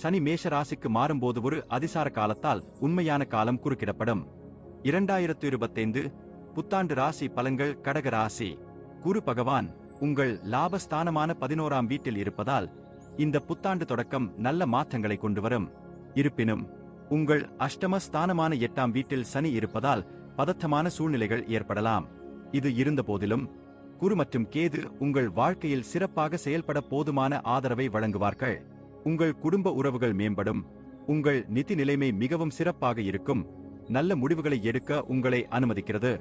சனி மேஷ ராசிக்கு மாறும்போது ஒரு அதிசார காலத்தால் உண்மையான காலம் குறுக்கிடப்படும். இரண்டாயிரத்து இருபத்தைந்து புத்தாண்டு ராசி பலன்கள் கடக ராசி. குரு பகவான் உங்கள் லாபஸ்தானமான பதினோராம் வீட்டில் இருப்பதால் இந்த புத்தாண்டு தொடக்கம் நல்ல மாற்றங்களை கொண்டு வரும் இருப்பினும் உங்கள் அஷ்டம ஸ்தானமான எட்டாம் வீட்டில் சனி இருப்பதால் பதத்தமான சூழ்நிலைகள் ஏற்படலாம். இது இருந்த போதிலும் குரு மற்றும் கேது உங்கள் வாழ்க்கையில் சிறப்பாக செயல்பட போதுமான ஆதரவை வழங்குவார்கள். உங்கள் குடும்ப உறவுகள் மேம்படும். உங்கள் நிதி நிலைமை மிகவும் சிறப்பாக இருக்கும். நல்ல முடிவுகளை எடுக்க உங்களை அனுமதிக்கிறது.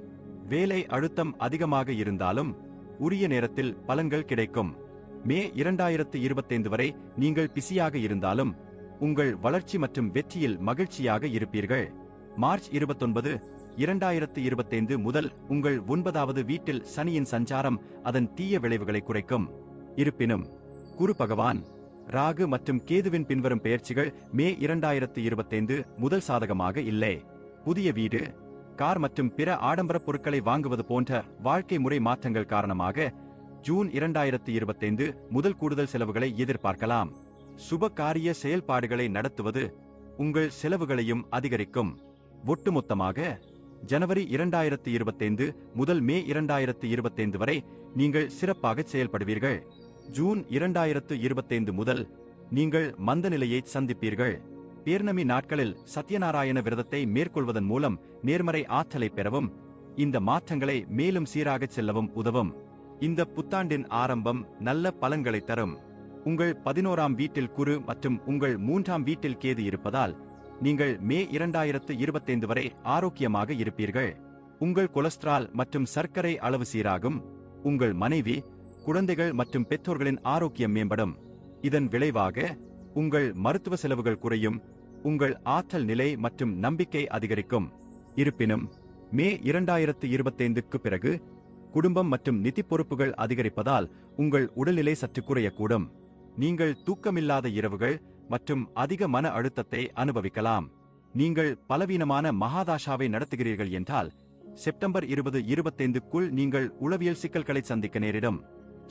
வேலை அழுத்தம் அதிகமாக இருந்தாலும் உரிய நேரத்தில் பலன்கள் கிடைக்கும். மே இரண்டாயிரத்து இருபத்தைந்து வரை நீங்கள் பிஸியாக இருந்தாலும் உங்கள் வளர்ச்சி மற்றும் வெற்றியில் மகிழ்ச்சியாக இருப்பீர்கள். மார்ச் இருபத்தொன்பது இரண்டாயிரத்து இருபத்தைந்து முதல் உங்கள் ஒன்பதாவது வீட்டில் சனியின் சஞ்சாரம் அதன் தீய விளைவுகளை குறைக்கும். இருப்பினும் குரு பகவான் ராகு மற்றும் கேதுவின் பின்வரும் பெயர்ச்சிகள் மே இரண்டாயிரத்து இருபத்தைந்து முதல் சாதகமாக இல்லை. புதிய வீடு கார் மற்றும் பிற ஆடம்பர பொருட்களை வாங்குவது போன்ற வாழ்க்கை முறை மாற்றங்கள் காரணமாக ஜூன் இரண்டாயிரத்து இருபத்தைந்து முதல் கூடுதல் செலவுகளை எதிர்பார்க்கலாம். சுப காரிய செயல்பாடுகளை நடத்துவது உங்கள் செலவுகளையும் அதிகரிக்கும். ஒட்டுமொத்தமாக ஜனவரி இரண்டாயிரத்து இருபத்தைந்து முதல் மே இரண்டாயிரத்து இருபத்தைந்து வரை நீங்கள் சிறப்பாக செயல்படுவீர்கள். ஜூன் இரண்டாயிரத்து இருபத்தைந்து முதல் நீங்கள் மந்த நிலையை சந்திப்பீர்கள். பேர்ணமி நாட்களில் சத்யநாராயண விரதத்தை மேற்கொள்வதன் மூலம் நேர்மறை ஆற்றலை பெறவும் இந்த மாற்றங்களை மேலும் சீராகச் செல்லவும் உதவும். இந்த புத்தாண்டின் ஆரம்பம் நல்ல பலன்களை தரும். உங்கள் பதினோராம் வீட்டில் குரு மற்றும் உங்கள் மூன்றாம் வீட்டில் கேது இருப்பதால் நீங்கள் மே இரண்டாயிரத்து இருபத்தைந்து வரை ஆரோக்கியமாக இருப்பீர்கள். உங்கள் கொலஸ்ட்ரால் மற்றும் சர்க்கரை அளவு சீராகும். உங்கள் மனைவி குழந்தைகள் மற்றும் பெற்றோர்களின் ஆரோக்கியம் மேம்படும். இதன் விளைவாக உங்கள் மருத்துவ செலவுகள் குறையும் உங்கள் ஆற்றல் நிலை மற்றும் நம்பிக்கை அதிகரிக்கும். இருப்பினும் மே இரண்டாயிரத்து இருபத்தைந்துக்கு பிறகு குடும்பம் மற்றும் நிதி பொறுப்புகள் அதிகரிப்பதால் உங்கள் உடல்நிலை சற்று குறையக்கூடும். நீங்கள் தூக்கமில்லாத இரவுகள் மற்றும் அதிக மன அழுத்தத்தை அனுபவிக்கலாம். நீங்கள் பலவீனமான மகாதாஷாவை நடத்துகிறீர்கள் என்றால் செப்டம்பர் இருபது இருபத்தைந்துக்குள் நீங்கள் உளவியல் சிக்கல்களை சந்திக்க நேரிடும்.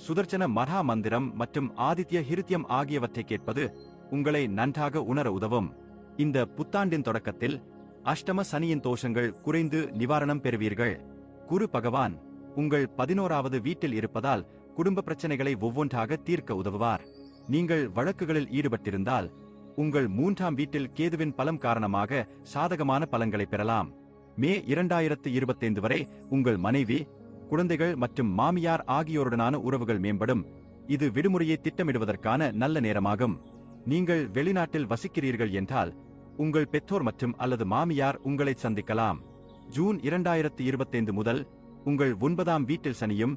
சுதர்ச்சன மகா மந்திரம் மற்றும் ஆதித்ய ஹிருத்தியம் ஆகியவற்றை கேட்பது உங்களை நன்றாக உணர உதவும். இந்த புத்தாண்டின் தொடக்கத்தில் அஷ்டம சனியின் தோஷங்கள் குறைந்து நிவாரணம் பெறுவீர்கள். குரு பகவான் உங்கள் பதினோராவது வீட்டில் இருப்பதால் குடும்ப பிரச்சனைகளை ஒவ்வொன்றாக தீர்க்க உதவுவார். நீங்கள் வழக்குகளில் ஈடுபட்டிருந்தால் உங்கள் மூன்றாம் வீட்டில் கேதுவின் பலம் காரணமாக சாதகமான பலன்களை பெறலாம். மே இரண்டாயிரத்து இருபத்தைந்து வரை உங்கள் மனைவி குழந்தைகள் மற்றும் மாமியார் ஆகியோருடனான உறவுகள் மேம்படும். இது விடுமுறையை திட்டமிடுவதற்கான நல்ல நேரமாகும். நீங்கள் வெளிநாட்டில் வசிக்கிறீர்கள் என்றால் உங்கள் பெற்றோர் மற்றும் அல்லது மாமியார் உங்களை சந்திக்கலாம். ஜூன் இரண்டாயிரத்து இருபத்தைந்து முதல் உங்கள் ஒன்பதாம் வீட்டில் சனியும்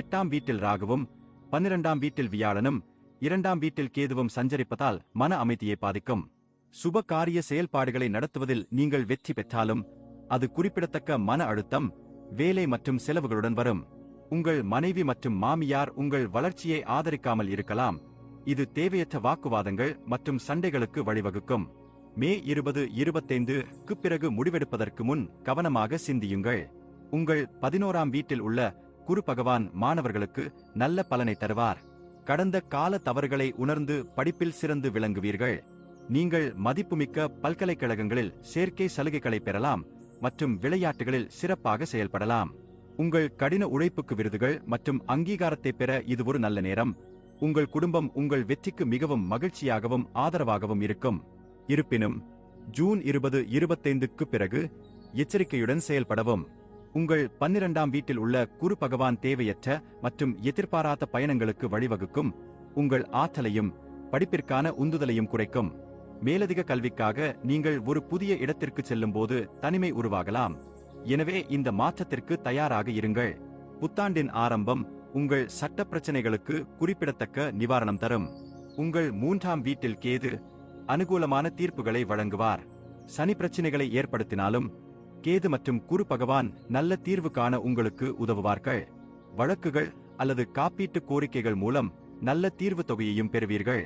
எட்டாம் வீட்டில் ராகுவும் பன்னிரண்டாம் வீட்டில் வியாழனும் இரண்டாம் வீட்டில் கேதுவும் சஞ்சரிப்பதால் மன அமைதியை பாதிக்கும். சுப காரிய செயல்பாடுகளை நடத்துவதில் நீங்கள் வெற்றி பெற்றாலும் அது குறிப்பிடத்தக்க மன அழுத்தம் வேலை மற்றும் செலவுகளுடன் வரும். உங்கள் மனைவி மற்றும் மாமியார் உங்கள் வளர்ச்சியை ஆதரிக்காமல் இருக்கலாம். இது தேவையற்ற வாக்குவாதங்கள் மற்றும் சண்டைகளுக்கு வழிவகுக்கும். மே இருபது இருபத்தைந்துக்கு பிறகு முடிவெடுப்பதற்கு முன் கவனமாக சிந்தியுங்கள். உங்கள் பதினோராம் வீட்டில் உள்ள குரு பகவான் மாணவர்களுக்கு நல்ல பலனை தருவார். கடந்த கால தவறுகளை உணர்ந்து படிப்பில் சிறந்து விளங்குவீர்கள். நீங்கள் மதிப்புமிக்க பல்கலைக்கழகங்களில் சேர்க்கை சலுகைகளை பெறலாம். மற்றும் விளையாட்டுகளில் சிறப்பாக செயல்படலாம். உங்கள் கடின உழைப்புக்கு விருதுகள் மற்றும் அங்கீகாரத்தை பெற இது ஒரு நல்ல நேரம். உங்கள் குடும்பம் உங்கள் வெற்றிக்கு மிகவும் மகிழ்ச்சியாகவும் ஆதரவாகவும் இருக்கும். இருப்பினும் ஜூன் இருபது இருபத்தைந்துக்கு பிறகு எச்சரிக்கையுடன் செயல்படவும். உங்கள் பன்னிரண்டாம் வீட்டில் உள்ள குரு பகவான் தேவையற்ற மற்றும் எதிர்பாராத பயணங்களுக்கு வழிவகுக்கும். உங்கள் ஆற்றலையும் படிப்பிற்கான உந்துதலையும் குறைக்கும். மேலதிக கல்விக்காக நீங்கள் ஒரு புதிய இடத்திற்கு செல்லும்போது தனிமை உருவாகலாம். எனவே இந்த மாற்றத்திற்கு தயாராக இருங்கள். புத்தாண்டின் ஆரம்பம் உங்கள் சட்ட பிரச்சனைகளுக்கு குறிப்பிடத்தக்க நிவாரணம் தரும். உங்கள் மூன்றாம் வீட்டில் கேது அனுகூலமான தீர்ப்புகளை வழங்குவார். சனி பிரச்சனைகளை ஏற்படுத்தினாலும் கேது மற்றும் குரு பகவான் நல்ல தீர்வு காண உங்களுக்கு உதவுவார்கள். வழக்குகள் அல்லது காப்பீட்டு கோரிக்கைகள் மூலம் நல்ல தீர்வு தொகையையும் பெறுவீர்கள்.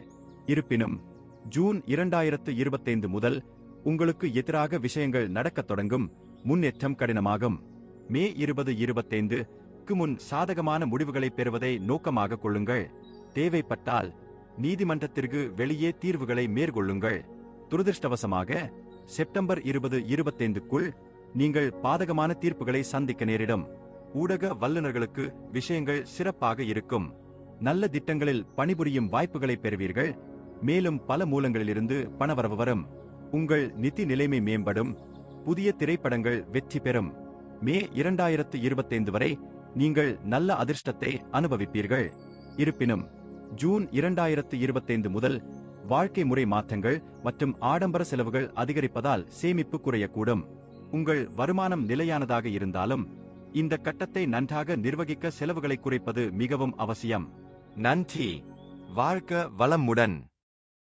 இருப்பினும் ஜூன் இரண்டாயிரத்து இருபத்தைந்து முதல் உங்களுக்கு எதிராக விஷயங்கள் நடக்கத் தொடங்கும் முன்னேற்றம் கடினமாகும். மே இருபது இருபத்தைந்துக்கு முன் சாதகமான முடிவுகளை பெறுவதை நோக்கமாக கொள்ளுங்கள். தேவைப்பட்டால் நீதிமன்றத்திற்கு வெளியே தீர்வுகளை மேற்கொள்ளுங்கள். துரதிருஷ்டவசமாக செப்டம்பர் இருபது இருபத்தைந்துக்குள் நீங்கள் பாதகமான தீர்ப்புகளை சந்திக்க நேரிடும். ஊடக வல்லுநர்களுக்கு விஷயங்கள் சிறப்பாக இருக்கும். நல்ல திட்டங்களில் பணிபுரியும் வாய்ப்புகளை பெறுவீர்கள். மேலும் பல மூலங்களிலிருந்து பணவரவு வரும். உங்கள் நிதி நிலைமை மேம்படும். புதிய திரைப்படங்கள் வெற்றி பெறும். மே இரண்டாயிரத்து இருபத்தைந்து வரை நீங்கள் நல்ல அதிர்ஷ்டத்தை அனுபவிப்பீர்கள். இருப்பினும் ஜூன் இரண்டாயிரத்து இருபத்தைந்து முதல் வாழ்க்கை முறை மாற்றங்கள் மற்றும் ஆடம்பர செலவுகள் அதிகரிப்பதால் சேமிப்பு குறையக்கூடும். உங்கள் வருமானம் நிலையானதாக இருந்தாலும் இந்த கட்டத்தை நன்றாக நிர்வகிக்க செலவுகளை குறைப்பது மிகவும் அவசியம். நன்றி. வாழ்க வளமுடன்.